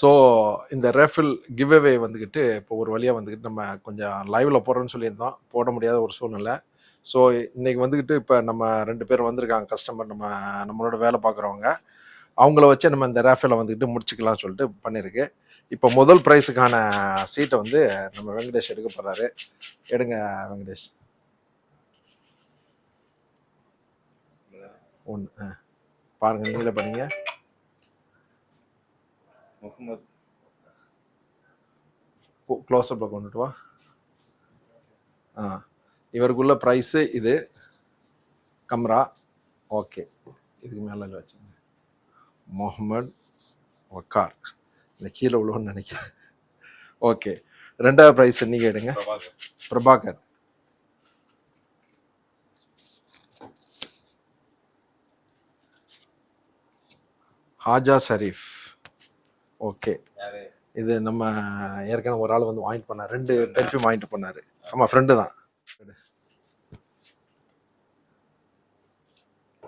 So இந்த ரேஃபில் giveaway வந்துக்கிட்டு இப்போ ஒரு வழியாக வந்துக்கிட்டு நம்ம கொஞ்சம் லைவில் போடுறோன்னு சொல்லியிருந்தோம். போட முடியாத ஒரு சூழ்நிலை. ஸோ இன்றைக்கி வந்துக்கிட்டு இப்போ நம்ம ரெண்டு பேர் வந்திருக்காங்க கஸ்டமர் நம்ம நம்மளோட வேலை பார்க்குறவங்க. அவங்கள வச்சு நம்ம இந்த ரேஃபில் வந்துக்கிட்டு முடிச்சுக்கலாம் சொல்லிட்டு பண்ணியிருக்கு. இப்போ முதல் ப்ரைஸுக்கான சீட்டை வந்து நம்ம வெங்கடேஷ் எடுக்க போகிறாரு எடுங்க வெங்கடேஷ். ஒன்று பாருங்கள் நீங்களே பண்ணீங்க. முகமது க்ளோஸ்அப்பில் கொண்டுட்டு வா. ஆ இவருக்குள்ள ப்ரைஸு இது. கம்ரா ஓகே இதுக்கு மேலே வச்சுங்க முகமது வக்கார். இந்த கீழே உள்ளவன்னு நினைக்கிறேன். ஓகே ரெண்டாவது ப்ரைஸ் நீங்கள் எடுங்க. பிரபாகர் பிரபாகர். ஹாஜா ஷரீஃப். ஓகே. இது நம்ம ஏற்கனவே ஒரு ஆள் வந்து வாங்கிட்டு பண்ணார் ரெண்டு பெர்ஃப்யூம் வாங்கிட்டு பண்ணாரு ஆமாம் ஃப்ரெண்டு தான்.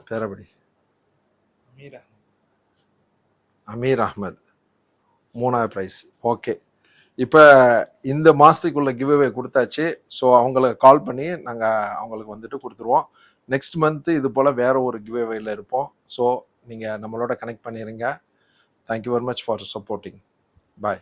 பேரபடி மீரா அமீர் அஹ்மத். மூணாவது ப்ரைஸ் ஓகே. இப்போ இந்த மாதத்துக்குள்ள கிவ்அவே கொடுத்தாச்சு. ஸோ அவங்களுக்கு கால் பண்ணி நாங்கள் அவங்களுக்கு வந்துட்டு கொடுத்துருவோம். நெக்ஸ்ட் மந்த்து இது போல் வேற ஒரு கிவ்அவேல இருப்போம். ஸோ நீங்கள் நம்மளோட கனெக்ட் பண்ணிடுங்க Thank you very much for supporting. Bye.